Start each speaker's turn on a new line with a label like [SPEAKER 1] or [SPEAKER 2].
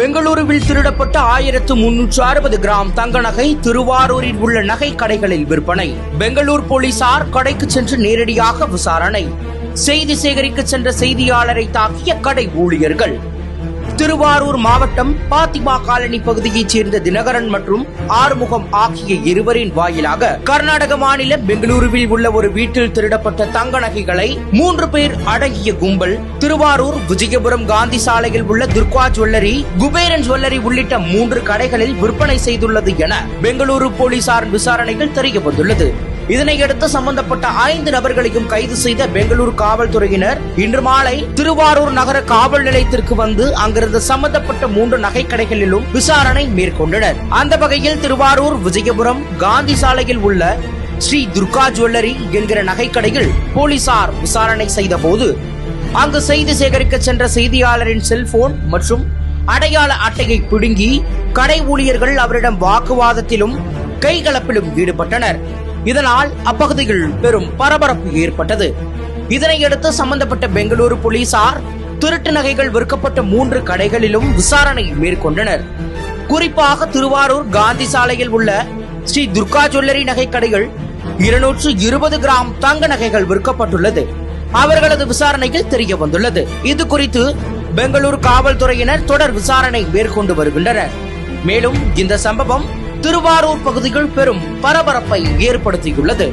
[SPEAKER 1] பெங்களூருவில் திருடப்பட்ட ஆயிரத்து முன்னூற்று அறுபது கிராம் தங்க நகை திருவாரூரில் உள்ள நகை கடைகளில் விற்பனை. பெங்களூர் போலீசார் கடைக்கு சென்று நேரடியாக விசாரணை. செய்தி சேகரிக்க சென்ற செய்தியாளரை தாக்கிய கடை ஊழியர்கள். திருவாரூர் மாவட்டம் பாத்திமா காலனி பகுதியைச் சேர்ந்த தினகரன் மற்றும் ஆறுமுகம் ஆகிய இருவரின் வாயிலாக கர்நாடக மாநில பெங்களூருவில் உள்ள ஒரு வீட்டில் திருடப்பட்ட தங்க நகைகளை மூன்று பேர் அடங்கிய கும்பல் திருவாரூர் விஜயபுரம் காந்தி சாலையில் உள்ள துர்கா ஜுவல்லரி குபேரன் ஜுவல்லரி உள்ளிட்ட மூன்று கடைகளில் விற்பனை செய்துள்ளது என பெங்களூரு போலீசார் விசாரணைகள் தெரிய வந்துள்ளது இதனையடுத்து சம்பந்தப்பட்ட ஐந்து நபர்களையும் கைது செய்த பெங்களூரு காவல்துறையினர் இன்று மாலை திருவாரூர் நகர காவல் நிலையத்திற்கு வந்து அங்கிருந்த சம்பந்தப்பட்ட மூன்று நகை கடைகளிலும் விசாரணை மேற்கொண்டனர். அந்த வகையில் திருவாரூர் விஜயபுரம் காந்தி சாலையில் உள்ள ஸ்ரீ துர்கா ஜுவல்லரி என்கிற நகைக்கடையில் போலீசார் விசாரணை செய்த போது அங்கு செய்தி சேகரிக்க சென்ற செய்தியாளரின் செல்போன் மற்றும் அடையாள அட்டையை பிடுங்கி கடை ஊழியர்கள் அவரிடம் வாக்குவாதத்திலும் கைகலப்பிலும் ஈடுபட்டனர். இதனால் அப்பகுதியில் பெரும் பரபரப்பு ஏற்பட்டது. இதனையடுத்து சம்பந்தப்பட்ட பெங்களூரு போலீசார் திருட்டு நகைகள் விற்கப்பட்ட மூன்று கடைகளிலும் விசாரணை மேற்கொண்டனர். குறிப்பாக திருவாரூர் காந்தி சாலையில் உள்ள ஸ்ரீ துர்கா ஜுவல்லரி நகை கடைகள் இருநூற்று இருபது கிராம் தங்க நகைகள் விற்கப்பட்டுள்ளது. அவர்களது விசாரணையில் தெரிய வந்துள்ளது. இது குறித்து பெங்களூர் காவல்துறையினர் தொடர் விசாரணை மேற்கொண்டு வருகின்றனர். மேலும் இந்த சம்பவம் திருவாரூர் பகுதியில் பெரும் பரபரப்பை ஏற்படுத்தியுள்ளது.